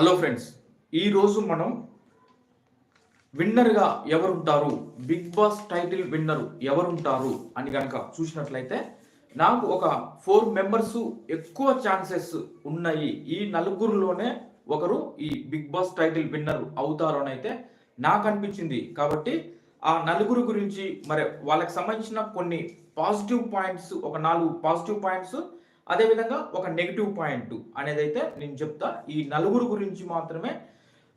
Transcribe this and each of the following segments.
Hello friends ఈరోజు మనం విన్నర్గా ఎవరుంటారు? బిగ్ బాస్ టైటిల్ విన్నరు ఎవరుంటారు? అని కనుక చూసినట్లయితే నాకు ఒక ఫోర్ మెంబర్స్ ఎక్కువ ఛాన్సెస్ ఉన్నాయి. ఈ నలుగురిలోనే ఒకరు ఈ బిగ్ బాస్ టైటిల్ విన్నర్ అవుతారు అని అయితే నాకు అనిపించింది. కాబట్టి ఆ నలుగురు గురించి మరి వాళ్ళకి సంబంధించిన కొన్ని పాజిటివ్ పాయింట్స్ ఒక నాలుగు పాజిటివ్ పాయింట్స్ అదేవిధంగా ఒక నెగిటివ్ పాయింట్ అనేది అయితే నేను చెప్తా ఈ నలుగురు గురించి మాత్రమే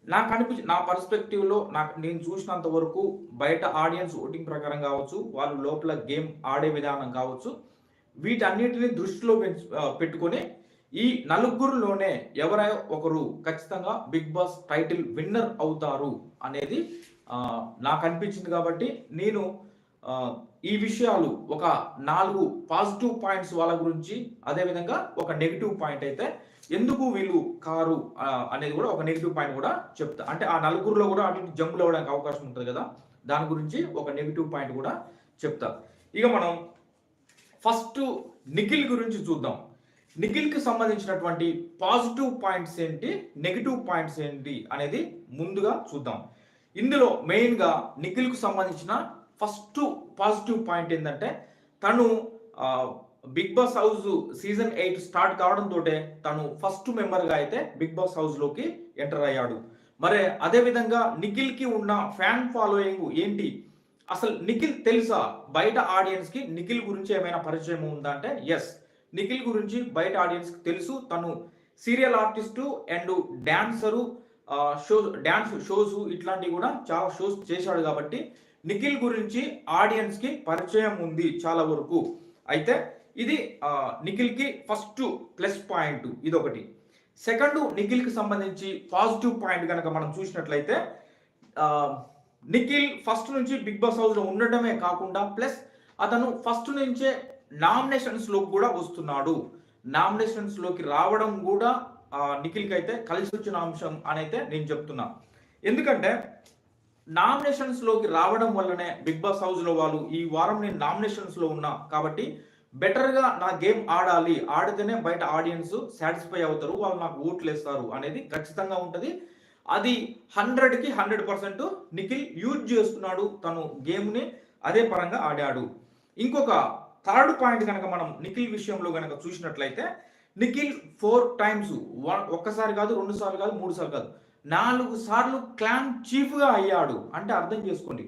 నాకు అనిపించి నా పర్స్పెక్టివ్లో నాకు నేను చూసినంత వరకు బయట ఆడియన్స్ ఓటింగ్ ప్రకారం కావచ్చు వాళ్ళు లోపల గేమ్ ఆడే విధానం కావచ్చు వీటన్నిటిని దృష్టిలో పెంచు పెట్టుకొని ఈ నలుగురులోనే ఎవరై ఒకరు ఖచ్చితంగా బిగ్ బాస్ టైటిల్ విన్నర్ అవుతారు అనేది నాకు అనిపించింది కాబట్టి నేను ఈ విషయాలు ఒక నాలుగు పాజిటివ్ పాయింట్స్ వాళ్ళ గురించి అదేవిధంగా ఒక నెగిటివ్ పాయింట్ అయితే ఎందుకు వీళ్ళు కారు అనేది కూడా ఒక నెగిటివ్ పాయింట్ కూడా చెప్తా. అంటే ఆ నలుగురిలో కూడా అటు జంపులు అవ్వడానికి అవకాశం ఉంటుంది కదా దాని గురించి ఒక నెగిటివ్ పాయింట్ కూడా చెప్తా. ఇక మనం ఫస్ట్ నిఖిల్ గురించి చూద్దాం. నిఖిల్కి సంబంధించినటువంటి పాజిటివ్ పాయింట్స్ ఏంటి నెగిటివ్ పాయింట్స్ ఏంటి అనేది ముందుగా చూద్దాం. ఇందులో మెయిన్గా నిఖిల్కు సంబంధించిన ఫస్ట్ పాజిటివ్ పాయింట్ ఏంటంటే తను Bigg Boss house season eight start కావడంతో తను ఫస్ట్ మెంబర్గా అయితే బిగ్ బాస్ హౌస్లోకి ఎంటర్ అయ్యాడు. మరి అదేవిధంగా నిఖిల్కి ఉన్న ఫ్యాన్ ఫాలోయింగ్ ఏంటి? అసలు నిఖిల్ తెలుసా బయట ఆడియన్స్కి నిఖిల్ గురించి ఏమైనా పరిచయం ఉందా అంటే ఎస్ నిఖిల్ గురించి బయట ఆడియన్స్కి తెలుసు. తను serial artist and dancer show dance shows ఇట్లాంటివి కూడా చాలా షోస్ చేశాడు కాబట్టి నిఖిల్ గురించి ఆడియన్స్కి పరిచయం ఉంది చాలా వరకు. అయితే ఇది నిఖిల్కి నిఖిల్కి ఫస్ట్ ప్లస్ పాయింట్ ఇది ఒకటి సెకండ్ నిఖిల్కి సంబంధించి పాజిటివ్ పాయింట్ కనుక మనం చూసినట్లయితే నిఖిల్ ఫస్ట్ నుంచి బిగ్ బాస్ హౌస్లో కాకుండా ప్లస్ అతను ఫస్ట్ నుంచే నామినేషన్స్ కూడా వస్తున్నాడు. నామినేషన్స్లోకి రావడం కూడా నిఖిల్కి అయితే కలిసి వచ్చిన అంశం అని అయితే నేను చెప్తున్నా. ఎందుకంటే నామినేషన్స్లోకి రావడం వల్లనే బిగ్ బాస్ హౌస్లో వాళ్ళు ఈ వారం నేను నామినేషన్స్లో ఉన్నా. కాబట్టి బెటర్గా నా గేమ్ ఆడాలి ఆడితేనే బయట ఆడియన్స్ సాటిస్ఫై అవుతారు వాళ్ళు నాకు ఓట్లు వేస్తారు అనేది ఖచ్చితంగా ఉంటది. అది హండ్రెడ్కి హండ్రెడ్ పర్సెంట్ నిఖిల్ యూజ్ చేస్తున్నాడు తను గేమ్ని అదే పరంగా ఆడాడు. ఇంకొక థర్డ్ పాయింట్ కనుక మనం నిఖిల్ విషయంలో కనుక చూసినట్లయితే నిఖిల్ ఫోర్ టైమ్స్ ఒక్కసారి కాదు రెండు సార్లు కాదు మూడు సార్లు కాదు నాలుగు సార్లు క్లాన్ చీఫ్గా అయ్యాడు. అంటే అర్థం చేసుకోండి.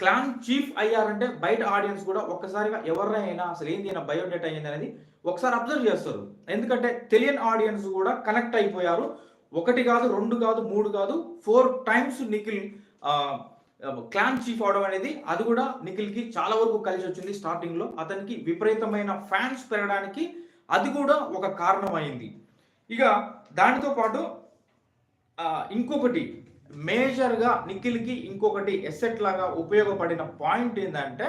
క్లాన్ చీఫ్ అయ్యారంటే బయట ఆడియన్స్ కూడా ఒక్కసారిగా ఎవరైనా అసలు ఏంది అయినా బయోడేటా అయింది అనేది ఒకసారి అబ్జర్వ్ చేస్తారు. ఎందుకంటే తెలియని ఆడియన్స్ కూడా కనెక్ట్ అయిపోయారు. ఒకటి కాదు రెండు కాదు మూడు కాదు four times Nikhil clan chief అవడం అనేది అది కూడా నిఖిల్కి చాలా వరకు కలిసి వచ్చింది స్టార్టింగ్లో. అతనికి విపరీతమైన ఫ్యాన్స్ పెరగడానికి అది కూడా ఒక కారణం అయింది. ఇక దానితో పాటు ఇంకొకటి మేజర్గా నిఖిల్కి ఇంకొకటి ఎసెట్ లాగా ఉపయోగపడిన పాయింట్ ఏంటంటే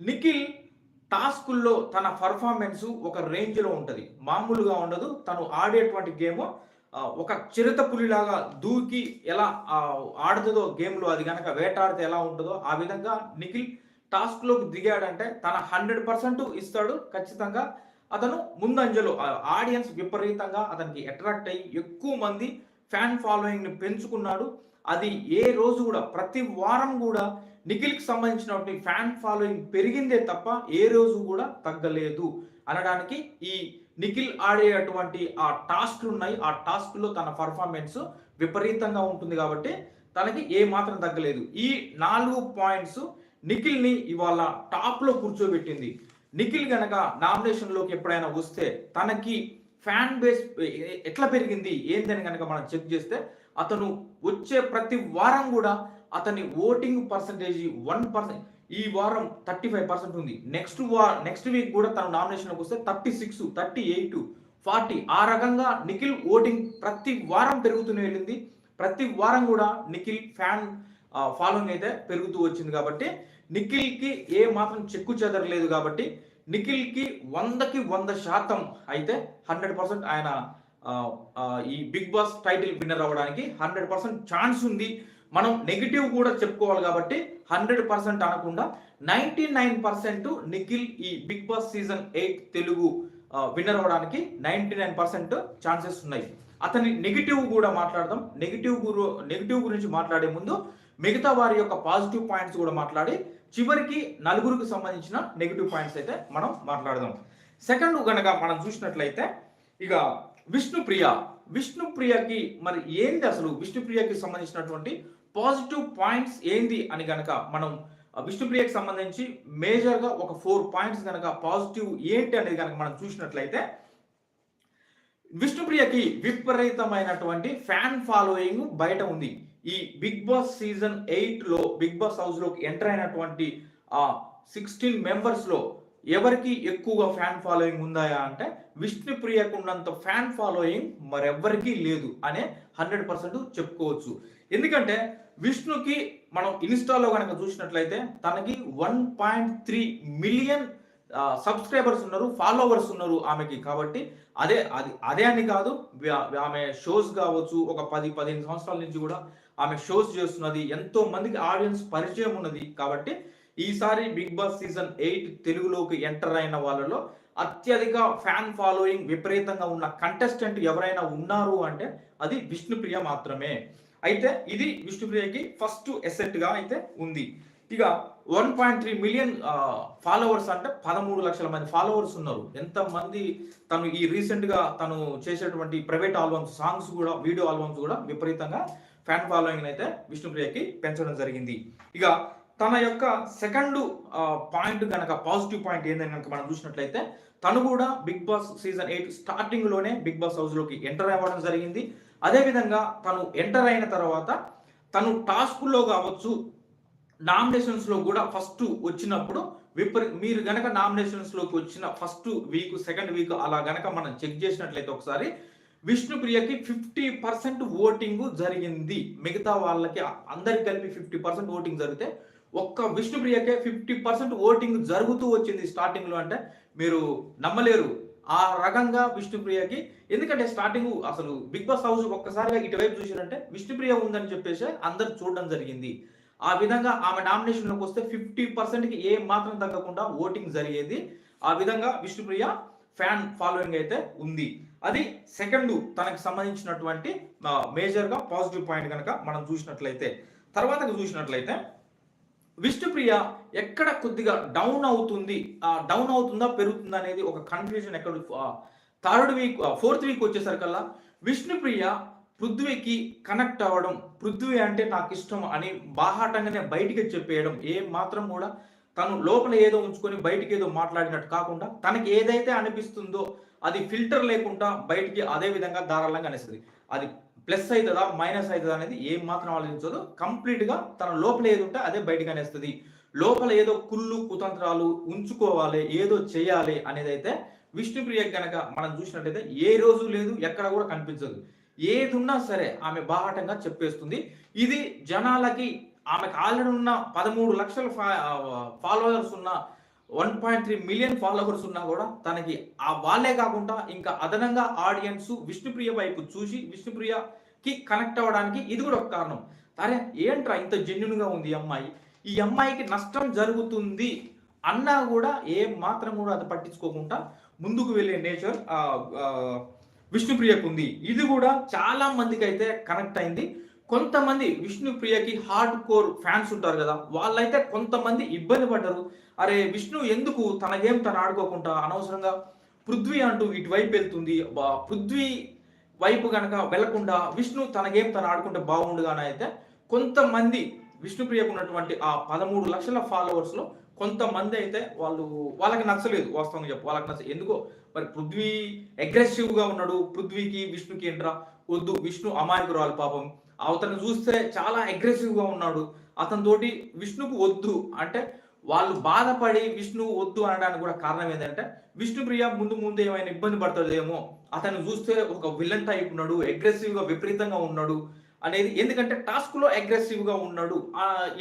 నిఖిల్ టాస్కుల్లో తన పర్ఫార్మెన్స్ ఒక రేంజ్లో ఉంటుంది. మామూలుగా ఉండదు. తను ఆడేటువంటి గేమ్ ఒక చిరుత పులిలాగా దూకి ఎలా ఆడుతుందో గేమ్లో అది కనుక వేటాడితే ఎలా ఉంటుందో ఆ విధంగా నిఖిల్ టాస్క్లోకి దిగాడంటే తన హండ్రెడ్ పర్సెంట్ ఇస్తాడు ఖచ్చితంగా. అతను ముందంజలో ఆడియన్స్ విపరీతంగా అతనికి అట్రాక్ట్ అయ్యి ఎక్కువ మంది ఫ్యాన్ ఫాలోయింగ్ని పెంచుకున్నాడు. అది ఏ రోజు కూడా ప్రతి వారం కూడా నిఖిల్కి సంబంధించినటువంటి ఫ్యాన్ ఫాలోయింగ్ పెరిగిందే తప్ప ఏ రోజు కూడా తగ్గలేదు. అనడానికి ఈ నిఖిల్ ఆడేటువంటి ఆ టాస్క్లు ఉన్నాయి. ఆ టాస్క్లో తన పర్ఫార్మెన్స్ విపరీతంగా ఉంటుంది కాబట్టి తనకి ఏ మాత్రం తగ్గలేదు. ఈ నాలుగు పాయింట్స్ నిఖిల్ని ఇవాళ టాప్లో కూర్చోబెట్టింది. నిఖిల్ గనక నామినేషన్లోకి ఎప్పుడైనా వస్తే తనకి ఫ్యాన్ బేస్ ఎట్లా పెరిగింది? ఏందని కనుక మనం చెక్ చేస్తే అతను వచ్చే ప్రతి వారం కూడా అతని ఓటింగ్ పర్సంటేజ్ వన్ పర్సెంట్ ఈ వారం థర్టీ ఫైవ్ పర్సెంట్ ఉంది. నెక్స్ట్ వా నెక్స్ట్ వీక్ కూడా తన నామినేషన్కి వస్తే thirty six thirty eight forty. ఆ రకంగా నిఖిల్ ఓటింగ్ ప్రతి వారం పెరుగుతూనే వెళ్ళింది. ప్రతి వారం కూడా నిఖిల్ ఫ్యాన్ ఫాలోయింగ్ అయితే పెరుగుతూ వచ్చింది కాబట్టి నిఖిల్కి ఏ మాత్రం చెక్కు చెదరలేదు కాబట్టి నిఖిల్కి వందకి వంద శాతం అయితే హండ్రెడ్ పర్సెంట్ ఆయన ఈ బిగ్ బాస్ టైటిల్ విన్నర్ అవ్వడానికి హండ్రెడ్ పర్సెంట్ ఛాన్స్ ఉంది. మనం నెగిటివ్ కూడా చెప్పుకోవాలి కాబట్టి హండ్రెడ్ పర్సెంట్ అనకుండా నైంటీ నైన్ పర్సెంట్ నిఖిల్ ఈ Bigg Boss season eight Telugu winner అవ్వడానికి నైంటీ నైన్ పర్సెంట్ ఛాన్సెస్ ఉన్నాయి. అతని నెగిటివ్ కూడా మాట్లాడదాం. నెగిటివ్ గురు నెగిటివ్ గురించి మాట్లాడే ముందు మిగతా వారి యొక్క పాజిటివ్ పాయింట్స్ కూడా మాట్లాడి చివరికి నలుగురికి సంబంధించిన నెగిటివ్ పాయింట్స్ అయితే మనం మాట్లాడదాం. సెకండ్ కనుక మనం చూసినట్లయితే ఇక విష్ణుప్రియ. విష్ణుప్రియకి మరి ఏంది అసలు? విష్ణుప్రియకి సంబంధించినటువంటి పాజిటివ్ పాయింట్స్ ఏంది అని గనక మనం విష్ణుప్రియకి సంబంధించి మేజర్గా ఒక ఫోర్ పాయింట్స్ కనుక పాజిటివ్ ఏంటి అనేది కనుక మనం చూసినట్లయితే విష్ణుప్రియకి విపరీతమైనటువంటి ఫ్యాన్ ఫాలోయింగ్ బయట ఉంది. ఈ బిగ్ బాస్ సీజన్ ఎయిట్లో బిగ్ బాస్ హౌస్లోకి ఎంటర్ అయినటువంటి ఆ సిక్స్టీన్ మెంబర్స్లో ఎవరికి ఎక్కువగా ఫ్యాన్ ఫాలోయింగ్ ఉందాయా అంటే విష్ణుప్రియకు ఉన్నంత ఫ్యాన్ ఫాలోయింగ్ మరెవ్వరికీ లేదు అనే హండ్రెడ్ పర్సెంట్ చెప్పుకోవచ్చు. ఎందుకంటే విష్ణుకి మనం ఇన్స్టాలో కనుక చూసినట్లయితే తనకి one point three million subscribers ఉన్నారు ఫాలోవర్స్ ఉన్నారు ఆమెకి. కాబట్టి అదే అది అదే అని కాదు ఆమె షోస్ కావచ్చు ఒక పది పదిహేను సంవత్సరాల నుంచి కూడా ఆమె షోస్ చేస్తున్నది ఎంతో మందికి ఆడియన్స్ పరిచయం ఉన్నది. కాబట్టి ఈసారి బిగ్ బాస్ సీజన్ ఎయిట్ తెలుగులోకి ఎంటర్ అయిన వాళ్ళలో అత్యధిక ఫ్యాన్ ఫాలోయింగ్ విపరీతంగా ఉన్న కంటెస్టెంట్ ఎవరైనా ఉన్నారు అంటే అది విష్ణుప్రియ మాత్రమే. అయితే ఇది విష్ణుప్రియకి ఫస్ట్ ఎసెట్గా అయితే ఉంది. ఇక one point three million followers అంటే పదమూడు లక్షల మంది ఫాలోవర్స్ ఉన్నారు. ఎంత మంది తను ఈ రీసెంట్గా తను చేసేటువంటి ప్రైవేట్ ఆల్బమ్స్ సాంగ్స్ కూడా వీడియో ఆల్బమ్స్ కూడా విపరీతంగా ఫ్యాన్ ఫాలోయింగ్ అయితే విష్ణుప్రియకి పెంచడం జరిగింది. ఇక తన యొక్క సెకండ్ పాయింట్ కనుక పాజిటివ్ పాయింట్ ఏందని కనుక మనం చూసినట్లయితే తను కూడా బిగ్ బాస్ సీజన్ ఎయిట్ స్టార్టింగ్లోనే బిగ్ బాస్ హౌస్లోకి ఎంటర్ అవ్వడం జరిగింది. అదేవిధంగా తను ఎంటర్ అయిన తర్వాత తను టాస్క్లో కావచ్చు నామినేషన్స్లో కూడా ఫస్ట్ వచ్చినప్పుడు విపరీ మీరు గనక నామినేషన్స్లోకి వచ్చిన ఫస్ట్ వీక్ సెకండ్ వీక్ అలా గనక మనం చెక్ చేసినట్లయితే ఒకసారి విష్ణుప్రియకి ఫిఫ్టీ పర్సెంట్ ఓటింగ్ జరిగింది. మిగతా వాళ్ళకి అందరికి కలిపి ఫిఫ్టీ పర్సెంట్ ఓటింగ్ జరిగితే ఒక్క విష్ణుప్రియకే ఫిఫ్టీ పర్సెంట్ ఓటింగ్ జరుగుతూ వచ్చింది స్టార్టింగ్లో అంటే మీరు నమ్మలేరు. ఆ రకంగా విష్ణుప్రియకి ఎందుకంటే స్టార్టింగ్ అసలు బిగ్ బాస్ హౌస్ ఒక్కసారిగా ఇటువైపు చూసారంటే విష్ణుప్రియ ఉందని చెప్పేసి అందరు చూడడం జరిగింది. ఆ విధంగా ఆమె నామినేషన్లోకి వస్తే ఫిఫ్టీ పర్సెంట్కి ఏ మాత్రం తగ్గకుండా ఓటింగ్ జరిగేది. ఆ విధంగా విష్ణుప్రియ ఫ్యాన్ ఫాలోయింగ్ అయితే ఉంది. అది సెకండ్ తనకు సంబంధించినటువంటి మేజర్గా పాజిటివ్ పాయింట్ కనుక మనం చూసినట్లయితే తర్వాత చూసినట్లయితే విష్ణుప్రియ ఎక్కడ కొద్దిగా డౌన్ అవుతుంది డౌన్ అవుతుందా పెరుగుతుందా అనేది ఒక కన్ఫ్యూజన్ ఎక్కడ థర్డ్ వీక్ ఫోర్త్ వీక్ వచ్చేసరికల్లా విష్ణుప్రియ పృథ్వీకి కనెక్ట్ అవ్వడం పృథ్వీ అంటే నాకు ఇష్టం అని బాహాటంగానే బయటికి చెప్పేయడం ఏం మాత్రం కూడా తను లోపల ఏదో ఉంచుకొని బయటికి ఏదో మాట్లాడినట్టు కాకుండా తనకి ఏదైతే అనిపిస్తుందో అది ఫిల్టర్ లేకుండా బయటికి అదే విధంగా ధారాళంగా అనేస్తుంది అది ప్లస్ అవుతుందా మైనస్ అవుతుందా అనేది ఏం మాత్రం ఆలోచించదు కంప్లీట్గా తన లోపల ఏది ఉంటే అదే బయటకు అనేస్తుంది లోపల ఏదో కుళ్ళు కుతంత్రాలు ఉంచుకోవాలి ఏదో చేయాలి అనేది అయితే విష్ణుప్రియ గనక మనం చూసినట్టయితే ఏ రోజు లేదు ఎక్కడ కూడా కనిపించదు. ఏదున్నా సరే ఆమె బాహటంగా చెప్పేస్తుంది. ఇది జనాలకి ఆమెకు ఆల్రెడీ ఉన్న పదమూడు లక్షల ఫాలోవర్స్ ఉన్న one point three million followers ఉన్నా కూడా తనకి ఆ వాళ్ళే కాకుండా ఇంకా అదనంగా ఆడియన్స్ విష్ణుప్రియ వైపు చూసి విష్ణుప్రియకి కనెక్ట్ అవ్వడానికి ఇది కూడా ఒక కారణం. అరే ఏంట్రా ఇంత జెన్యున్గా ఉంది ఈ అమ్మాయి? ఈ అమ్మాయికి నష్టం జరుగుతుంది అన్నా కూడా ఏం మాత్రం కూడా అది పట్టించుకోకుండా ముందుకు వెళ్ళే నేచర్ విష్ణుప్రియకు ఉంది ఇది కూడా చాలా మందికి అయితే కనెక్ట్ అయింది. కొంతమంది విష్ణుప్రియకి హార్డ్ కోర్ ఫ్యాన్స్ ఉంటారు కదా వాళ్ళైతే కొంతమంది ఇబ్బంది పడ్డారు. అరే విష్ణు ఎందుకు తన గేమ్ తను ఆడుకోకుండా అనవసరంగా పృథ్వీ అంటూ ఇటువైపు వెళ్తుంది? పృథ్వీ వైపు కనుక వెళ్ళకుండా విష్ణు తన గేమ్ తను ఆడుకుంటే బాగుండుగానే అయితే కొంతమంది విష్ణుప్రియకు ఉన్నటువంటి ఆ పదమూడు లక్షల ఫాలోవర్స్లో కొంతమంది అయితే వాళ్ళు వాళ్ళకి నచ్చలేదు వాస్తవంగా చెప్పు. వాళ్ళకి నచ్చ ఎందుకో? మరి పృథ్వీ అగ్రెసివ్గా ఉన్నాడు పృథ్వీకి విష్ణుకి ఏంట్రా? వద్దు విష్ణు అమాయకురాలు పాపం. అవతను చూస్తే చాలా అగ్రెసివ్గా ఉన్నాడు. అతని తోటి విష్ణుకు వద్దు. అంటే వాళ్ళు బాధపడి విష్ణు వద్దు అనడానికి కూడా కారణం ఏంటంటే విష్ణుప్రియ ముందు ముందు ఏమైనా ఇబ్బంది పడుతుందేమో అతను చూస్తే ఒక విలన్ టైప్ ఉన్నాడు అగ్రెసివ్గా విపరీతంగా ఉన్నాడు అనేది. ఎందుకంటే టాస్క్లో అగ్రెసివ్గా ఉన్నాడు.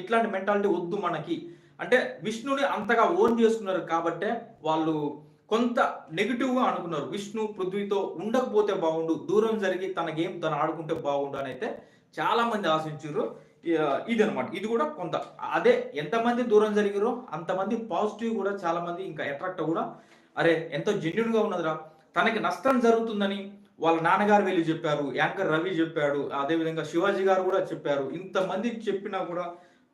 ఇట్లాంటి మెంటాలిటీ వద్దు మనకి. అంటే విష్ణుని అంతగా ఓన్ చేసుకున్నారు కాబట్టే వాళ్ళు కొంత నెగిటివ్గా అనుకున్నారు. విష్ణు పృథ్వీతో ఉండకపోతే బాగుండు దూరం జరిగి తన గేమ్ తను ఆడుకుంటే బాగుండు అని అయితే చాలా మంది ఆశించారు ఇది అనమాట ఇది కూడా కొంత. అదే ఎంతమంది దూరం జరిగిరో అంతమంది పాజిటివ్ కూడా చాలా మంది ఇంకా అట్రాక్ట్ కూడా. అరే ఎంతో జెన్యున్గా ఉన్నదిరా. తనకి నష్టం జరుగుతుందని వాళ్ళ నాన్నగారు వెళ్ళి చెప్పారు యాంకర్ రవి చెప్పాడు అదేవిధంగా శివాజీ గారు కూడా చెప్పారు. ఇంతమంది చెప్పినా కూడా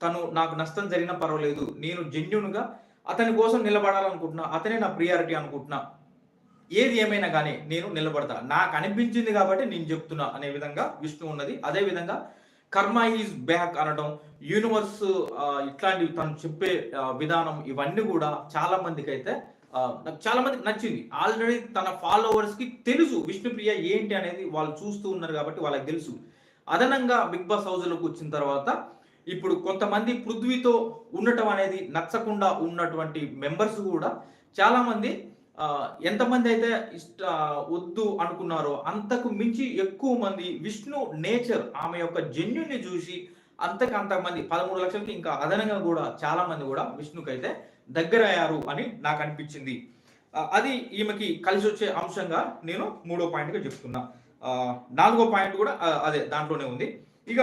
తను నాకు నష్టం జరిగినా పర్వాలేదు నేను జెన్యున్గా అతని కోసం నిలబడాలనుకుంటున్నా అతనే నా ప్రియారిటీ అనుకుంటున్నా. ఏది ఏమైనా కానీ నేను నిలబడతా. నాకు అనిపించింది కాబట్టి నేను చెప్తున్నా అనే విధంగా విష్ణు ఉన్నది. అదే విధంగా కర్మ ఈజ్ బ్యాక్ అనడం యూనివర్స్ ఇట్లాంటివి తను చెప్పే విధానం ఇవన్నీ కూడా చాలా మందికి అయితే నాకు చాలా మందికి నచ్చింది. ఆల్రెడీ తన ఫాలోవర్స్కి తెలుసు విష్ణుప్రియ ఏంటి అనేది వాళ్ళు చూస్తూ ఉన్నారు కాబట్టి వాళ్ళకి తెలుసు. అదనంగా బిగ్ బాస్ హౌస్లోకి వచ్చిన తర్వాత ఇప్పుడు కొంతమంది పృథ్వీతో ఉండటం అనేది నచ్చకుండా ఉన్నటువంటి మెంబర్స్ కూడా చాలా మంది ఎంతమంది అయితే ఇష్ట వద్దు అనుకున్నారో అంతకు మించి ఎక్కువ మంది విష్ణు నేచర్ ఆమె యొక్క జెన్యుని చూసి అంతకు అంతమంది పదమూడు లక్షలకి ఇంకా అదనంగా కూడా చాలా మంది కూడా విష్ణుకి అయితే దగ్గర అయ్యారు అని నాకు అనిపించింది. అది ఈమెకి కలిసి వచ్చే అంశంగా నేను మూడో పాయింట్గా చెప్తున్నా. నాలుగో పాయింట్ కూడా అదే దాంట్లోనే ఉంది. ఇక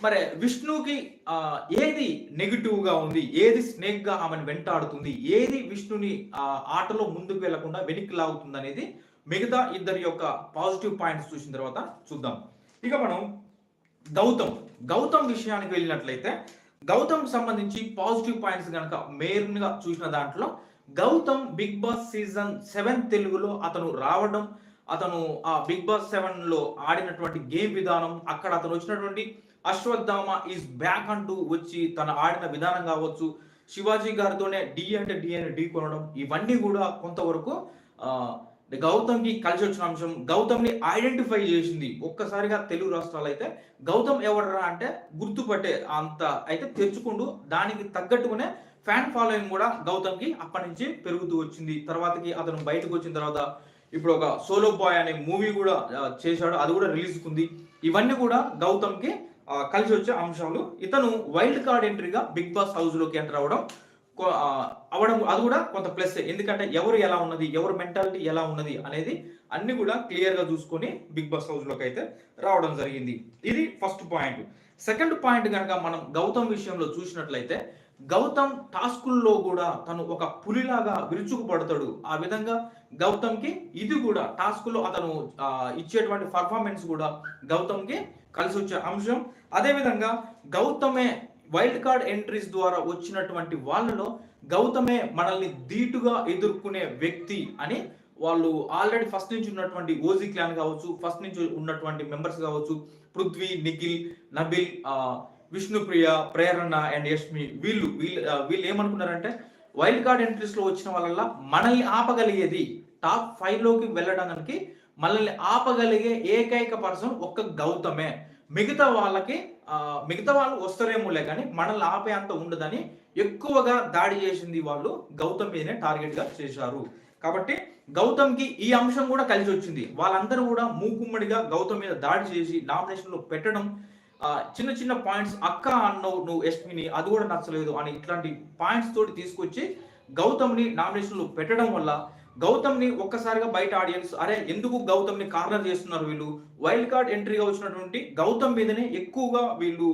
మరి విష్ణుకి ఆ, ఏది నెగిటివ్గా ఉంది ఏది స్నేక్గా ఆమెను వెంటాడుతుంది ఏది విష్ణుని ఆ, ఆటలో ముందుకు వెళ్ళకుండా వెనక్కి లాగుతుంది అనేది మిగతా ఇద్దరి యొక్క పాజిటివ్ పాయింట్స్ చూసిన తర్వాత చూద్దాం. ఇక మనం గౌతమ్ గౌతమ్ విషయానికి వెళ్ళినట్లయితే గౌతమ్ సంబంధించి పాజిటివ్ పాయింట్స్ కనుక మెయిన్గా చూసిన దాంట్లో Gautham Bigg Boss season seven తెలుగులో అతను రావడం అతను ఆ బిగ్ బాస్ సెవెన్లో ఆడినటువంటి గేమ్ విధానం అక్కడ అతను వచ్చినటువంటి అశ్వత్థామ ఈజ్ బ్యాక్ అంటూ వచ్చి తన ఆడిన విధానం కావచ్చు. శివాజీ గారితోనే డి అంటే డి అని డి కొనడం ఇవన్నీ కూడా కొంతవరకు గౌతమ్కి కలిసి వచ్చిన అంశం. గౌతమ్ని ఐడెంటిఫై చేసింది. ఒక్కసారిగా తెలుగు రాష్ట్రాలు అయితే గౌతమ్ ఎవడరా అంటే గుర్తుపట్టే అంత అయితే తెచ్చుకుంటూ దానికి తగ్గట్టుగానే ఫ్యాన్ ఫాలోయింగ్ కూడా గౌతమ్కి అప్పటి నుంచి పెరుగుతూ వచ్చింది. తర్వాతకి అతను బయటకు వచ్చిన తర్వాత ఇప్పుడు ఒక సోలో బాయ్ అనే మూవీ కూడా చేశాడు. అది కూడా రిలీజ్ ఉంది ఇవన్నీ కూడా గౌతమ్కి కలిసి వచ్చే అంశాలు. ఇతను వైల్డ్ కార్డ్ ఎంట్రీగా బిగ్ బాస్ హౌస్లోకి ఎంటర్ అవడం అవడం అది కూడా కొంత ప్లస్ ఎందుకంటే ఎవరు ఎలా ఉన్నది ఎవరు మెంటాలిటీ ఎలా ఉన్నది అనేది అన్ని కూడా క్లియర్గా చూసుకొని బిగ్ బాస్ హౌస్లోకి అయితే రావడం జరిగింది. ఇది ఫస్ట్ పాయింట్ సెకండ్ పాయింట్ కనుక మనం గౌతమ్ విషయంలో చూసినట్లయితే గౌతమ్ టాస్కుల్లో కూడా తను ఒక పులిలాగా విరుచుకుపడతాడు. ఆ విధంగా గౌతమ్కి ఇది కూడా టాస్కులో అతను ఇచ్చేటువంటి పర్ఫార్మెన్స్ కూడా గౌతమ్కి కలిసి వచ్చే అంశం. అదేవిధంగా గౌతమే వైల్డ్ కార్డ్ ఎంట్రీస్ ద్వారా వచ్చినటువంటి వాళ్ళలో గౌతమే మనల్ని ధీటుగా ఎదుర్కొనే వ్యక్తి అని వాళ్ళు ఆల్రెడీ ఫస్ట్ నుంచి ఉన్నటువంటి ఓజీ క్లాన్ కావచ్చు ఫస్ట్ నుంచి ఉన్నటువంటి మెంబర్స్ కావచ్చు పృథ్వీ నిఖిల్ నబిల్ విష్ణుప్రియ ప్రేరణ అండ్ యష్మి వీళ్ళు వీళ్ళు వీళ్ళు ఏమనుకున్నారంటే వైల్డ్ కార్డ్ ఎంట్రీస్లో వచ్చిన వాళ్ళ మనల్ని ఆపగలిగేది టాప్ ఫైవ్లోకి వెళ్ళడానికి మనల్ని ఆపగలిగే ఏకైక పర్సన్ ఒక్క గౌతమే. మిగతా వాళ్ళకి మిగతా వాళ్ళు వస్తారేమోలే కానీ మనల్ని ఆపే అంత ఉండదని ఎక్కువగా దాడి చేసింది వాళ్ళు గౌతమ్ మీదనే టార్గెట్గా చేశారు. కాబట్టి గౌతమ్కి ఈ అంశం కూడా కలిసి వచ్చింది. వాళ్ళందరూ కూడా మూకుమ్మడిగా గౌతమ్ మీద దాడి చేసి నామినేషన్లో పెట్టడం చిన్న చిన్న పాయింట్స్ అక్క అన్నవు నువ్వు ఎస్మిని అది కూడా నచ్చలేదు అని ఇట్లాంటి పాయింట్స్ తోటి తీసుకొచ్చి గౌతమ్ని నామినేషన్లో పెట్టడం వల్ల గౌతమ్ని ఒక్కసారిగా బయట ఆడియన్స్ అరే ఎందుకు గౌతమ్ని కార్నర్ చేస్తున్నారు వీళ్ళు? వైల్డ్ కార్డ్ ఎంట్రీగా వచ్చినటువంటి గౌతమ్ మీదనే ఎక్కువగా వీళ్ళు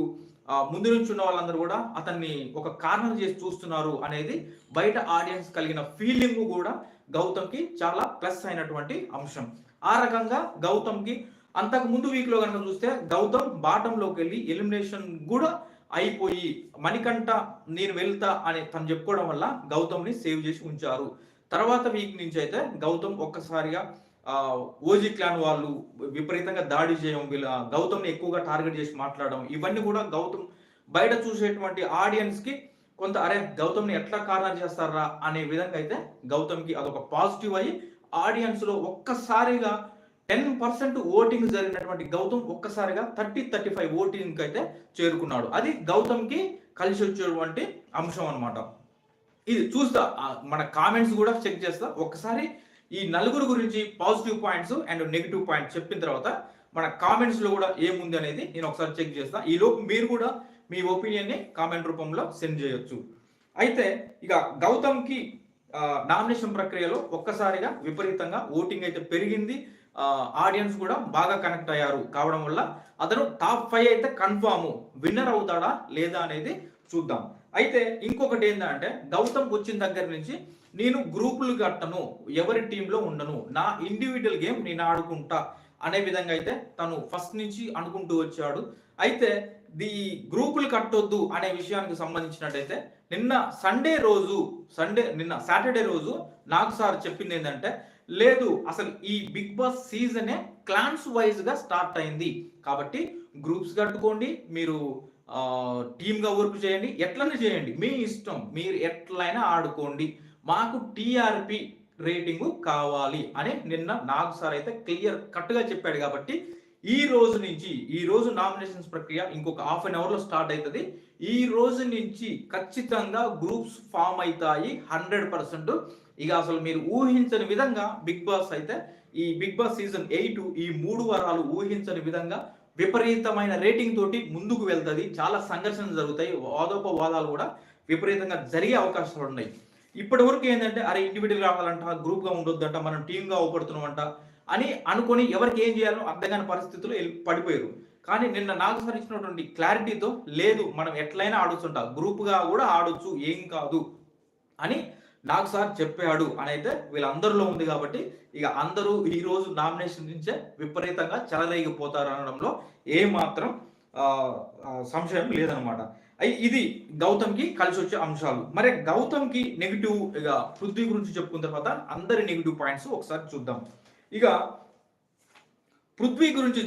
ముందు నుంచి ఉన్న వాళ్ళందరూ కూడా అతన్ని ఒక కార్నర్ చేసి చూస్తున్నారు అనేది బయట ఆడియన్స్ కలిగిన ఫీలింగ్ కూడా గౌతమ్కి చాలా ప్లస్ అయినటువంటి అంశం. ఆ రకంగా గౌతమ్కి అంతకు ముందు వీక్లో కనుక చూస్తే గౌతమ్ బాటమ్లోకి వెళ్ళి ఎలిమినేషన్ కూడా అయిపోయి మణికంఠ నేను వెళ్తా అని తను చెప్పుకోవడం వల్ల గౌతమ్ని సేవ్ చేసి ఉంచారు. తర్వాత వీక్ నుంచి అయితే గౌతమ్ ఒక్కసారిగా ఓజీ క్లాన్ వాళ్ళు విపరీతంగా దాడి చేయడం వీళ్ళ గౌతమ్ని ఎక్కువగా టార్గెట్ చేసి మాట్లాడడం ఇవన్నీ కూడా గౌతమ్ బయట చూసేటువంటి ఆడియన్స్కి కొంత అరే గౌతమ్ని ఎట్లా కార్నర్ చేస్తారా అనే విధంగా అయితే గౌతమ్కి అదొక పాజిటివ్ అయ్యి ఆడియన్స్లో ఒక్కసారిగా టెన్ పర్సెంట్ ఓటింగ్ జరిగినటువంటి గౌతమ్ ఒక్కసారిగా థర్టీ థర్టీ ఫైవ్ ఓటింగ్కి అయితే చేరుకున్నాడు. అది గౌతమ్కి కలిసి వచ్చేటువంటి అంశం అనమాట ఇది చూస్తా. మన కామెంట్స్ కూడా చెక్ చేస్తా. ఒకసారి ఈ నలుగురు గురించి positive points and negative points చెప్పిన తర్వాత మన కామెంట్స్లో కూడా ఏముంది అనేది నేను ఒకసారి చెక్ చేస్తా. ఈ లోపు మీరు కూడా మీ ఒపీనియన్ని కామెంట్ రూపంలో సెండ్ చేయొచ్చు. అయితే ఇక గౌతమ్కి నామినేషన్ ప్రక్రియలో ఒక్కసారిగా విపరీతంగా ఓటింగ్ అయితే పెరిగింది. ఆడియన్స్ కూడా బాగా కనెక్ట్ అయ్యారు. కావడం వల్ల అతను టాప్ ఫైవ్ అయితే కన్ఫామ్ విన్నర్ అవుతాడా లేదా అనేది చూద్దాం. అయితే ఇంకొకటి ఏంటంటే గౌతమ్ వచ్చిన దగ్గర నుంచి నేను గ్రూపులు కట్టను ఎవరి టీంలో ఉండను నా ఇండివిజువల్ గేమ్ నేను ఆడుకుంటా అనే విధంగా అయితే తను ఫస్ట్ నుంచి అనుకుంటూ వచ్చాడు. అయితే ది గ్రూపులు కట్టొద్దు అనే విషయానికి సంబంధించినట్టయితే నిన్న సండే రోజు సండే నిన్న సాటర్డే రోజు నాకు సార్ చెప్పింది ఏంటంటే లేదు అసలు ఈ బిగ్ బాస్ సీజనే క్లాన్స్ వైజ్గా స్టార్ట్ అయింది. కాబట్టి గ్రూప్స్ కట్టుకోండి మీరు టీమ్గా వర్క్ చేయండి. ఎట్లనే చేయండి. మీ ఇష్టం. మీరు ఎట్లయినా ఆడుకోండి. మాకు టీఆర్పి రేటింగ్ కావాలి అని నిన్న నాకు సార్ అయితే క్లియర్ కట్గా చెప్పాడు కాబట్టి ఈ రోజు నుంచి ఈ రోజు నామినేషన్స్ ప్రక్రియ ఇంకొక హాఫ్ అన్ అవర్లో స్టార్ట్ అవుతుంది ఈ రోజు నుంచి ఖచ్చితంగా గ్రూప్స్ ఫామ్ అవుతాయి హండ్రెడ్ పర్సెంట్ ఇక అసలు మీరు ఊహించని విధంగా బిగ్ బాస్ అయితే ఈ బిగ్ బాస్ సీజన్ ఎయిట్ ఈ మూడు వారాలు ఊహించని విధంగా విపరీతమైన రేటింగ్ తోటి ముందుకు వెళ్తుంది. చాలా సంఘర్షణలు జరుగుతాయి. వాదోపవాదాలు కూడా విపరీతంగా జరిగే అవకాశాలు ఉన్నాయి. ఇప్పటి వరకు ఏంటంటే అరే ఇండివిజువల్ కావాలంట గ్రూప్గా ఉండొద్దంట మనం టీంగా గా అవపడుతున్నామంట అని అనుకొని ఎవరికి ఏం చేయాలో అర్థం కాని పరిస్థితుల్లో పడిపోయారు. కానీ నిన్న నాకు సార్ ఇచ్చినటువంటి క్లారిటీతో లేదు మనం ఎట్లయినా ఆడొచ్చుంటా గ్రూప్గా కూడా ఆడొచ్చు ఏం కాదు అని నాకు సార్ చెప్పాడు అని అయితే వీళ్ళందరిలో ఉంది కాబట్టి ఇక అందరూ ఈ రోజు నామినేషన్ నుంచే విపరీతంగా చెలరేగిపోతారు అనడంలో ఏ మాత్రం సంశయం లేదనమాట. ఇది గౌతమ్కి కలిసి వచ్చే అంశాలు. మరి గౌతమ్కి నెగిటివ్ ఇక పృథ్వీ గురించి చెప్పుకున్న తర్వాత అందరి నెగిటివ్ పాయింట్స్ ఒకసారి చూద్దాం. ఇక పృథ్వీ గురించి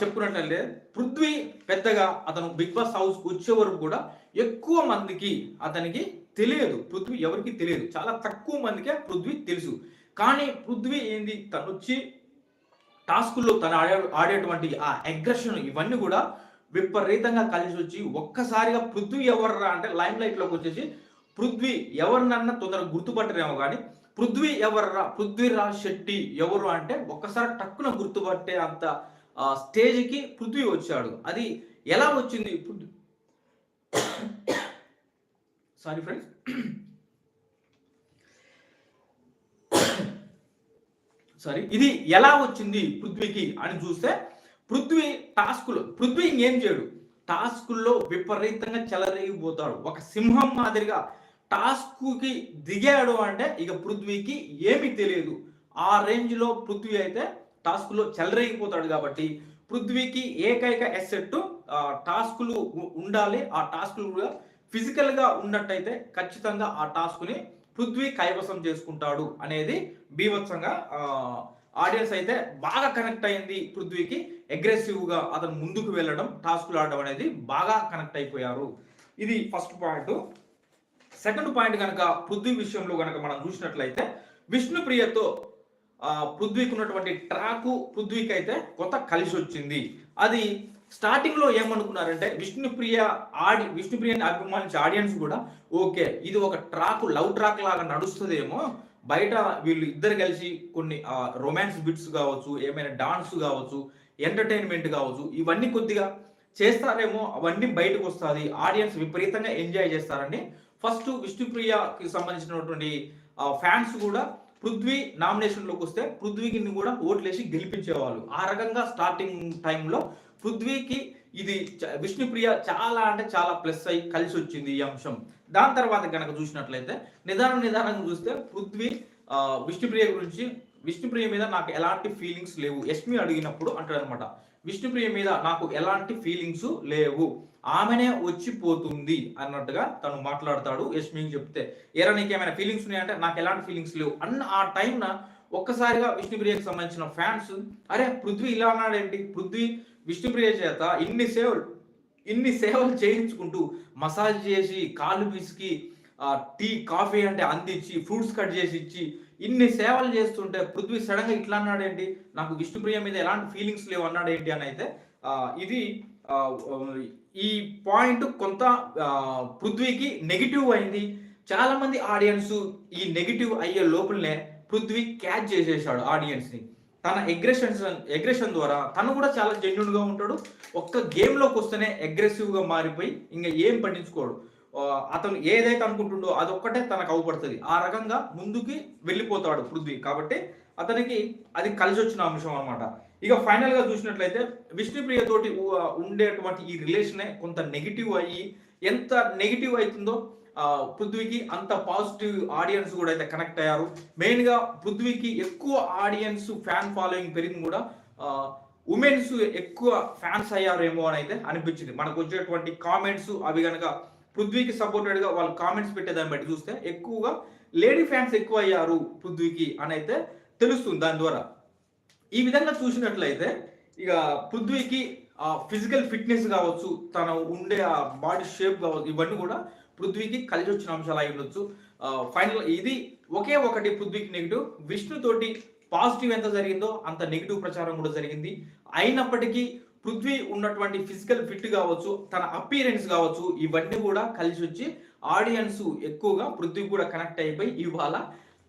చెప్పుకున్నట్లయితే పృథ్వీ పెద్దగా అతను బిగ్ బాస్ హౌస్ వచ్చే వరకు కూడా ఎక్కువ మందికి అతనికి తెలియదు. పృథ్వీ ఎవరికి తెలియదు. చాలా తక్కువ మందికే పృథ్వీ తెలుసు. కానీ పృథ్వీ ఏంది? తను వచ్చి టాస్కుల్లో తను ఆడే ఆడేటువంటి ఆ అగ్రెషన్ ఇవన్నీ కూడా విపరీతంగా కలిసి వచ్చి ఒక్కసారిగా పృథ్వీ ఎవర్రా అంటే లైమ్ లైట్లోకి వచ్చేసి పృథ్వీ ఎవరినన్నా తొందరగా గుర్తుపట్టరేమో కానీ పృథ్వీ ఎవర్రా? పృథ్వీరాజ్ శెట్టి ఎవరు అంటే ఒక్కసారి టక్కున గుర్తుపట్టే అంత స్టేజ్కి పృథ్వీ వచ్చాడు. అది ఎలా వచ్చింది? సారీ ఫ్రెండ్స్ సారీ ఇది ఎలా వచ్చింది పృథ్వీకి అని చూస్తే పృథ్వీ టాస్క్లో పృథ్వీ ఇంకేం చేయడు? టాస్కుల్లో విపరీతంగా చెలరేగిపోతాడు. ఒక సింహం మాదిరిగా టాస్క్కి దిగాడు అంటే ఇక పృథ్వీకి ఏమీ తెలియదు. ఆ రేంజ్లో పృథ్వీ అయితే టాస్కులో చెలరేగిపోతాడు కాబట్టి పృథ్వీకి ఏకైక ఎసెట్ టాస్కులు ఉండాలి. ఆ టాస్కులు కూడా ఫిజికల్గా ఉన్నట్టయితే ఖచ్చితంగా ఆ టాస్క్ని పృథ్వీ కైవసం చేసుకుంటాడు అనేది బీభత్సంగా ఆడియన్స్ అయితే బాగా కనెక్ట్ అయింది పృథ్వీకి. అగ్రెసివ్గా అతను ముందుకు వెళ్ళడం టాస్క్లు ఆడడం అనేది బాగా కనెక్ట్ అయిపోయారు. ఇది ఫస్ట్ పాయింట్. సెకండ్ పాయింట్ కనుక పృథ్వీ విషయంలో కనుక మనం చూసినట్లయితే విష్ణుప్రియతో పృథ్వీకి ఉన్నటువంటి ట్రాకు పృథ్వీకి అయితే కొత్త కలిసి వచ్చింది అది స్టార్టింగ్లో ఏమనుకున్నారంటే విష్ణుప్రియ ఆడి విష్ణుప్రియని అభిమానించే ఆడియన్స్ కూడా ఓకే ఇది ఒక ట్రాక్ లవ్ ట్రాక్ లాగా నడుస్తుందేమో. బయట వీళ్ళు ఇద్దరు కలిసి కొన్ని రొమాన్స్ బిట్స్ కావచ్చు ఏమైనా డాన్స్ కావచ్చు ఎంటర్టైన్మెంట్ కావచ్చు ఇవన్నీ కొద్దిగా చేస్తారేమో అవన్నీ బయటకు వస్తుంది ఆడియన్స్ విపరీతంగా ఎంజాయ్ చేస్తారని ఫస్ట్ విష్ణుప్రియకి సంబంధించినటువంటి ఫ్యాన్స్ కూడా పృథ్వీ నామినేషన్లోకి వస్తే పృథ్వీకి కూడా ఓట్లేసి గెలిపించేవాళ్ళు. ఆ రకంగా స్టార్టింగ్ టైంలో పృథ్వీకి ఇది చ- విష్ణుప్రియ చాలా అంటే చాలా ప్లస్ అయ్యి కలిసి వచ్చింది ఈ అంశం. దాని తర్వాత కనుక చూసినట్లయితే నిదానం నిదానంగా చూస్తే పృథ్వీ విష్ణుప్రియ గురించి విష్ణుప్రియ మీద నాకు ఎలాంటి ఫీలింగ్స్ లేవు. యష్మి అడిగినప్పుడు అంటాడు అనమాట విష్ణుప్రియ మీద నాకు ఎలాంటి ఫీలింగ్స్ లేవు. ఆమెనే వచ్చిపోతుంది అన్నట్టుగా తను మాట్లాడతాడు యష్మికి చెప్తే. ఎరా నీకు ఏమైనా ఫీలింగ్స్ ఉన్నాయంటే నాకు ఎలాంటి ఫీలింగ్స్ లేవు అన్న ఆ టైంన ఒక్కసారిగా విష్ణుప్రియకి సంబంధించిన ఫ్యాన్స్ అరే పృథ్వీ ఇలా అన్నాడేంటి? పృథ్వీ విష్ణుప్రియ చేత ఇన్ని సేవలు ఇన్ని సేవలు చేయించుకుంటూ మసాజ్ చేసి కాళ్ళు పిసికి టీ కాఫీ అంటే అందించి ఫ్రూట్స్ కట్ చేసి ఇచ్చి ఇన్ని సేవలు చేస్తుంటే పృథ్వీ సడన్గా ఇట్లా అన్నాడేంటి? నాకు విష్ణుప్రియ మీద ఎలాంటి ఫీలింగ్స్ లేవు అన్నాడేంటి అని అయితే ఇది ఈ పాయింట్ కొంత పృథ్వీకి నెగిటివ్ అయింది. చాలా మంది ఆడియన్స్ ఈ నెగిటివ్ అయ్యే లోపలనే పృథ్వీ క్యాచ్ చేసేసాడు ఆడియన్స్ని. తన అగ్రెషన్ అగ్రెషన్ ద్వారా తను కూడా చాలా జెన్యున్గా ఉంటాడు. ఒక్క గేమ్లోకి వస్తేనే అగ్రెసివ్గా మారిపోయి ఇంకా ఏం పట్టించుకోడు. అతను ఏదైతే అనుకుంటుండో అదొక్కటే తనకు అవపడుతుంది. ఆ రకంగా ముందుకి వెళ్ళిపోతాడు పృథ్వీ. కాబట్టి అతనికి అది కలిసి వచ్చిన అంశం అనమాట ఇక ఫైనల్గా చూసినట్లయితే విష్ణుప్రియ తోటి ఉండేటువంటి ఈ రిలేషనే కొంత నెగిటివ్ అయ్యి ఎంత నెగిటివ్ అవుతుందో పృథ్వీకి అంత పాజిటివ్ ఆడియన్స్ కూడా అయితే కనెక్ట్ అయ్యారు. మెయిన్గా పృథ్వీకి ఎక్కువ ఆడియన్స్ ఫ్యాన్ ఫాలోయింగ్ పెరిగింది కూడా ఉమెన్స్ ఎక్కువ ఫ్యాన్స్ అయ్యారేమో అని అయితే అనిపించింది. మనకు వచ్చేటువంటి కామెంట్స్ అవి కనుక పృథ్వీకి సపోర్టెడ్గా వాళ్ళు కామెంట్స్ పెట్టేదాన్ని బట్టి చూస్తే ఎక్కువగా లేడీ ఫ్యాన్స్ ఎక్కువ అయ్యారు పృథ్వీకి అని అయితే తెలుస్తుంది దాని ద్వారా. ఈ విధంగా చూసినట్లయితే ఇక పృథ్వీకి ఫిజికల్ ఫిట్నెస్ కావచ్చు తన ఉండే ఆ బాడీ షేప్ కావచ్చు ఇవన్నీ కూడా పృథ్వీకి కలిసి వచ్చిన అంశాలు అయి ఉండొచ్చు. ఫైనల్ ఇది ఒకే ఒకటి పృథ్వీకి నెగిటివ్ విష్ణు తోటి పాజిటివ్ ఎంత జరిగిందో అంత నెగిటివ్ ప్రచారం కూడా జరిగింది. అయినప్పటికీ పృథ్వీ ఉన్నటువంటి ఫిజికల్ ఫిట్ కావచ్చు తన అపీరెన్స్ కావచ్చు ఇవన్నీ కూడా కలిసి వచ్చి ఆడియన్స్ ఎక్కువగా పృథ్వీ కూడా కనెక్ట్ అయిపోయి ఇవాళ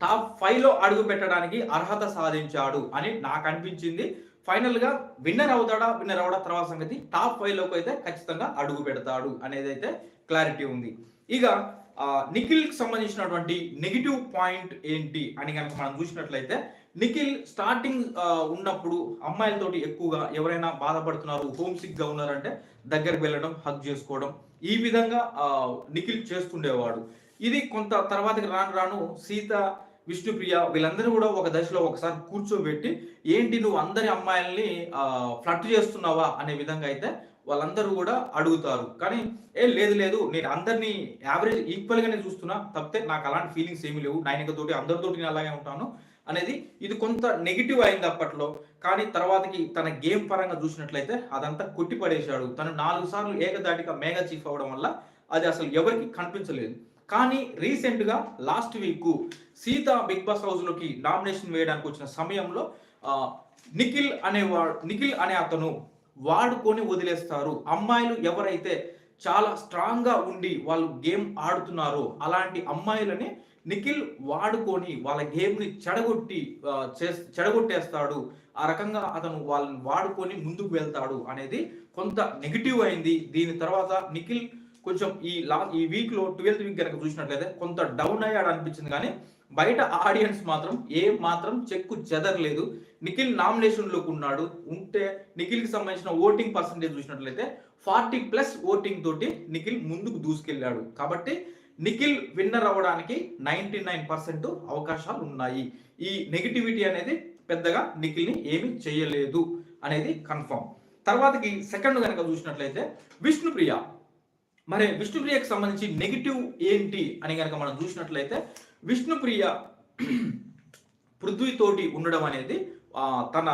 టాప్ ఫైవ్లో అడుగు పెట్టడానికి అర్హత సాధించాడు అని నాకు అనిపించింది. ఫైనల్గా విన్నర్ అవుతాడా విన్నర్ అవడా తర్వాత సంగతి. టాప్ ఫైవ్లోకి అయితే ఖచ్చితంగా అడుగు పెడతాడు అనేది అయితే క్లారిటీ ఉంది. ఇక నిఖిల్ సంబంధించినటువంటి నెగిటివ్ పాయింట్ ఏంటి అని కనుక మనం చూసినట్లయితే నిఖిల్ స్టార్టింగ్ ఉన్నప్పుడు అమ్మాయిలతోటి ఎక్కువగా ఎవరైనా బాధపడుతున్నారు హోమ్ సిక్గా ఉన్నారంటే దగ్గరికి వెళ్ళడం హక్ చేసుకోవడం ఈ విధంగా నిఖిల్ చేస్తుండేవాడు. ఇది కొంత తర్వాతకి రాను రాను సీత విష్ణుప్రియ వీళ్ళందరూ కూడా ఒక దశలో ఒకసారి కూర్చోబెట్టి ఏంటి నువ్వు అందరి అమ్మాయిల్ని ఫ్లట్ చేస్తున్నావా? అనే విధంగా అయితే వాళ్ళందరూ కూడా అడుగుతారు. కానీ ఏ లేదు లేదు నేను అందరినీ యావరేజ్ ఈక్వల్గా నేను చూస్తున్నా. తప్పితే నాకు అలాంటి ఫీలింగ్స్ ఏమీ లేవు. నాయనకతోటి అందరితోటి నేను అలాగే ఉంటాను అనేది ఇది కొంత నెగిటివ్ అయింది అప్పట్లో. కానీ తర్వాతకి తన గేమ్ పరంగా చూసినట్లయితే అదంతా కొట్టిపడేశాడు. తను నాలుగు సార్లు ఏకదాటిగా మేఘా చీఫ్ అవ్వడం వల్ల అది అసలు ఎవరికి కనిపించలేదు. కానీ రీసెంట్గా last week Seetha Bigg Boss హౌస్లోకి నామినేషన్ వేయడానికి వచ్చిన సమయంలో నిఖిల్ అనేవాడు నిఖిల్ అనే అతను వాడుకొని వదిలేస్తారు. అమ్మాయిలు ఎవరైతే చాలా స్ట్రాంగ్గా ఉండి వాళ్ళు గేమ్ ఆడుతున్నారో అలాంటి అమ్మాయిలని నిఖిల్ వాడుకొని వాళ్ళ గేమ్ని చెడగొట్టి చే చెడగొట్టేస్తాడు. ఆ రకంగా అతను వాళ్ళని వాడుకొని ముందుకు వెళ్తాడు అనేది కొంత నెగిటివ్ అయింది. దీని తర్వాత నిఖిల్ కొంచెం ఈ లా ఈ వీక్లో ట్వెల్త్ వీక్ కనుక చూసినట్లయితే కొంత డౌన్ అయ్యాడు అనిపించింది కానీ బయట ఆడియన్స్ మాత్రం ఏ మాత్రం చెక్కు చెదరలేదు. నిఖిల్ నామినేషన్లోకి ఉన్నాడు. ఉంటే నిఖిల్కి సంబంధించిన ఓటింగ్ పర్సంటేజ్ చూసినట్లయితే ఫార్టీ ప్లస్ ఓటింగ్ తోటి నిఖిల్ ముందుకు దూసుకెళ్ళాడు కాబట్టి నిఖిల్ విన్నర్ అవ్వడానికి నైంటీ నైన్ పర్సెంట్ అవకాశాలు ఉన్నాయి. ఈ నెగిటివిటీ అనేది పెద్దగా నిఖిల్ని ఏమి ఏమీ చేయలేదు అనేది కన్ఫర్మ్. తర్వాతకి సెకండ్ కనుక చూసినట్లయితే విష్ణుప్రియ. మరి విష్ణుప్రియకి సంబంధించి నెగిటివ్ ఏంటి అని కనుక మనం చూసినట్లయితే విష్ణుప్రియ పృథ్వీతోటి ఉండడం అనేది తన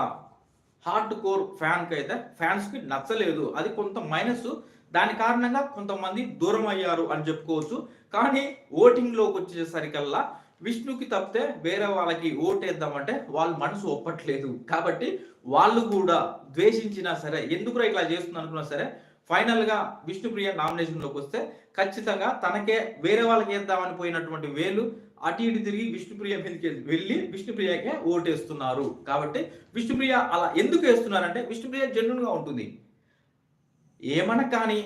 హార్డ్ కోర్ ఫ్యాన్కి అయితే ఫ్యాన్స్కి నచ్చలేదు. అది కొంత మైనస్ దాని కారణంగా కొంతమంది దూరం అయ్యారు అని చెప్పుకోవచ్చు. కానీ ఓటింగ్లోకి వచ్చేసరికల్లా విష్ణుకి తప్పితే వేరే వాళ్ళకి ఓటేద్దామంటే వాళ్ళ మనసు ఒప్పట్లేదు. కాబట్టి వాళ్ళు కూడా ద్వేషించినా సరే ఎందుకు ఇట్లా చేస్తుంది అనుకున్నా సరే ఫైనల్గా విష్ణుప్రియ నామినేషన్లోకి వస్తే ఖచ్చితంగా తనకే వేరే వాళ్ళకి వేద్దామని పోయినటువంటి వేలు అటు ఇటు తిరిగి విష్ణుప్రియ మీదకి వెళ్ళి విష్ణుప్రియకే ఓటేస్తున్నారు. కాబట్టి విష్ణుప్రియ అలా ఎందుకు వేస్తున్నారంటే విష్ణుప్రియ జెన్యున్గా ఉంటుంది. ఏమన్నా కానీ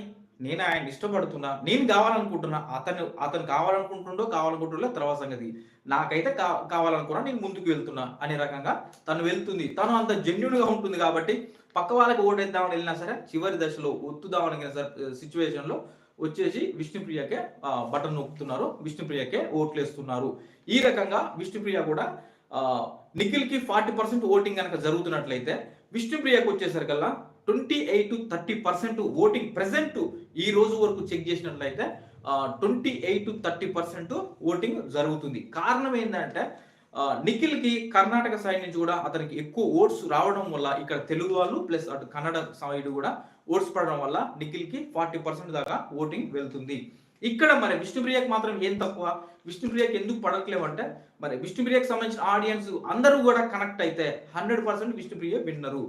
నేను ఆయన ఇష్టపడుతున్నా నేను కావాలనుకుంటున్నా అతను అతను కావాలనుకుంటుండో కావాలనుకుంటుండో తర్వాత సంగతి. నాకైతే కా కావాలనుకున్నా నేను ముందుకు వెళ్తున్నా అనే రకంగా తను వెళ్తుంది. తను అంత జెన్యున్గా ఉంటుంది కాబట్టి పక్క వాళ్ళకి ఓటేద్దామని వెళ్ళినా సరే చివరి దశలో ఒత్తుదామని సరే సిచ్యువేషన్లో వచ్చేసి విష్ణుప్రియకే బటన్ నొక్కుతున్నారు. విష్ణుప్రియకే ఓట్లు వేస్తున్నారు ఈ రకంగా విష్ణుప్రియ కూడా నిఖిల్కి ఫార్టీ పర్సెంట్ ఓటింగ్ కనుక జరుగుతున్నట్లయితే విష్ణుప్రియకు వచ్చేసరికల్లా twenty eight thirty percent voting present ఈ రోజు వరకు చెక్ చేసినట్లయితే twenty eight thirty percent voting జరుగుతుంది. కారణం ఏంటంటే నిఖిల్కి కర్ణాటక సైడ్ నుంచి కూడా అతనికి ఎక్కువ ఓట్స్ రావడం వల్ల ఇక్కడ తెలుగు వాళ్ళు ప్లస్ అటు కన్నడ సైడ్ కూడా ఓట్స్ పడడం వల్ల నిఖిల్కి ఫార్టీ పర్సెంట్ దాకా ఓటింగ్ వెళ్తుంది. ఇక్కడ మరి విష్ణుప్రియకి మాత్రం ఏం తక్కువ? విష్ణుప్రియకి ఎందుకు పడట్లేవంటే మరి విష్ణుప్రియకి సంబంధించిన ఆడియన్స్ అందరూ కూడా కనెక్ట్ అయితే హండ్రెడ్ పర్సెంట్ విష్ణుప్రియ విన్నరు.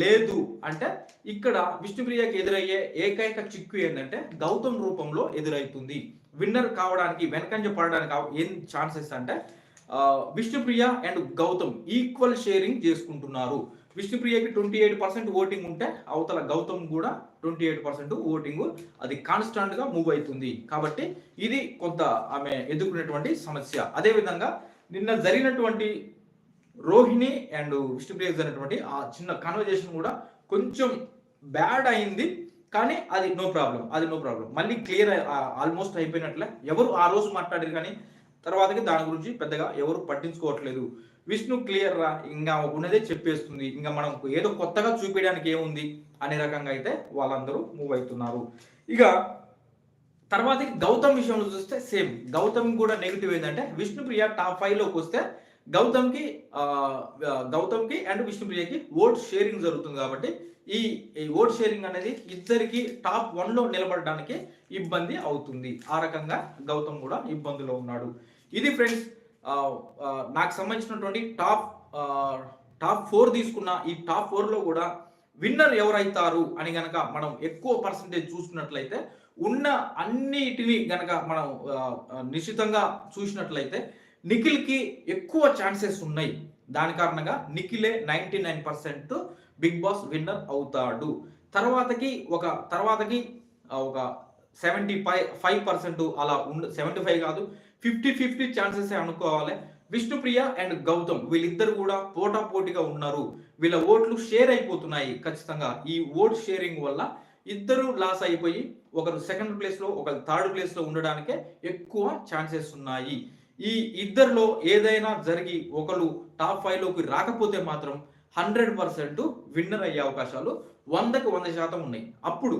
లేదు అంటే ఇక్కడ విష్ణుప్రియకి ఎదురయ్యే ఏకైక చిక్కు ఏంటంటే గౌతమ్ రూపంలో ఎదురవుతుంది. విన్నర్ కావడానికి వెనకంజ పడడానికి ఏం ఛాన్సెస్ అంటే Vishnupriya and Gautham equal sharing చేసుకుంటున్నారు. విష్ణుప్రియకి ట్వంటీ ఎయిట్ పర్సెంట్ ఓటింగ్ ఉంటే అవతల గౌతమ్ కూడా ట్వంటీ ఎయిట్ పర్సెంట్ ఓటింగ్ అది కాన్స్టాంట్గా మూవ్ అవుతుంది. కాబట్టి ఇది కొంత ఆమె ఎదుర్కొనేటువంటి సమస్య. అదేవిధంగా నిన్న జరిగినటువంటి రోహిణి అండ్ విష్ణుప్రియ జరిగినటువంటి ఆ చిన్న కన్వర్జేషన్ కూడా కొంచెం బ్యాడ్ అయింది. కానీ అది నో ప్రాబ్లం అది నో ప్రాబ్లం మళ్ళీ క్లియర్ ఆల్మోస్ట్ అయిపోయినట్లే. ఎవరు ఆ రోజు మాట్లాడారు కానీ తర్వాతకి దాని గురించి పెద్దగా ఎవరు పట్టించుకోవట్లేదు. విష్ణు క్లియర్ రా ఇంకా ఉన్నదే చెప్పేస్తుంది. ఇంకా మనం ఏదో కొత్తగా చూపించడానికి ఏముంది అనే రకంగా అయితే వాళ్ళందరూ మూవ్ అవుతున్నారు. ఇక తర్వాత గౌతమ్ విషయంలో చూస్తే సేమ్. గౌతమ్ కూడా నెగిటివ్ ఏంటంటే విష్ణుప్రియ టాప్ ఫైవ్లోకి వస్తే గౌతమ్కి గౌతమ్కి అండ్ విష్ణుప్రియకి ఓట్ షేరింగ్ జరుగుతుంది కాబట్టి ఈ ఈ ఓట్ షేరింగ్ అనేది ఇద్దరికి టాప్ వన్లో నిలబడడానికి ఇబ్బంది అవుతుంది. ఆ రకంగా గౌతమ్ కూడా ఇబ్బందిలో ఉన్నాడు. ఇది ఫ్రెండ్స్ నాకు సంబంధించినటువంటి టాప్ టాప్ ఫోర్ తీసుకున్న ఈ టాప్ ఫోర్లో కూడా విన్నర్ ఎవరైతారు అని గనక మనం ఎక్కువ పర్సంటేజ్ చూసుకున్నట్లయితే ఉన్న అన్నిటిని గనక మనం నిశ్చితంగా చూసినట్లయితే నిఖిల్కి ఎక్కువ ఛాన్సెస్ ఉన్నాయి. దాని కారణంగా నిఖిలే ninety nine percent Bigg Boss winner అవుతాడు. తర్వాతకి ఒక తర్వాతకి ఒక సెవెంటీ ఫైవ్ ఫైవ్ పర్సెంట్ అలా ఉండ సెవెంటీ ఫైవ్ కాదు ఫిఫ్టీ ఫిఫ్టీ ఛాన్సెస్ అనుకోవాలి. విష్ణుప్రియ అండ్ గౌతమ్ వీళ్ళిద్దరు కూడా పోటా పోటీగా ఉన్నారు. వీళ్ళ ఓట్లు షేర్ అయిపోతున్నాయి ఖచ్చితంగా. ఈ ఓట్ షేరింగ్ వల్ల ఇద్దరు లాస్ అయిపోయి ఒకరు సెకండ్ ప్లేస్లో ఒకరు థర్డ్ ప్లేస్లో ఉండడానికే ఎక్కువ ఛాన్సెస్ ఉన్నాయి. ఈ ఇద్దరిలో ఏదైనా జరిగి ఒకరు టాప్ ఫైవ్లోకి రాకపోతే మాత్రం హండ్రెడ్ పర్సెంట్ విన్నర్ అయ్యే అవకాశాలు వందకు వంద శాతం ఉన్నాయి. అప్పుడు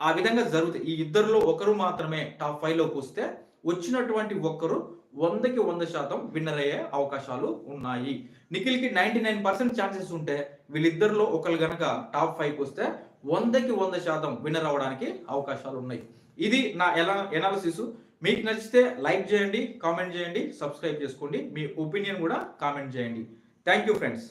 ఆ విధంగా జరుగుతాయి. ఈ ఇద్దరిలో ఒకరు మాత్రమే టాప్ ఫైవ్లోకి వస్తే వచ్చినటువంటి ఒక్కరు వందకి వంద శాతం విన్నర్ అయ్యే అవకాశాలు ఉన్నాయి. నిఖిల్కి నైన్టీ నైన్ పర్సెంట్ ఛాన్సెస్ ఉంటే వీళ్ళిద్దరిలో ఒకరు గనక టాప్ ఫైవ్ వస్తే వందకి వంద శాతం విన్నర్ అవడానికి అవకాశాలు ఉన్నాయి. ఇది నా ఎలా ఎనాలిసిస్ మీకు నచ్చితే లైక్ చేయండి కామెంట్ చేయండి సబ్స్క్రైబ్ చేసుకోండి. మీ ఒపీనియన్ కూడా కామెంట్ చేయండి. Thank you friends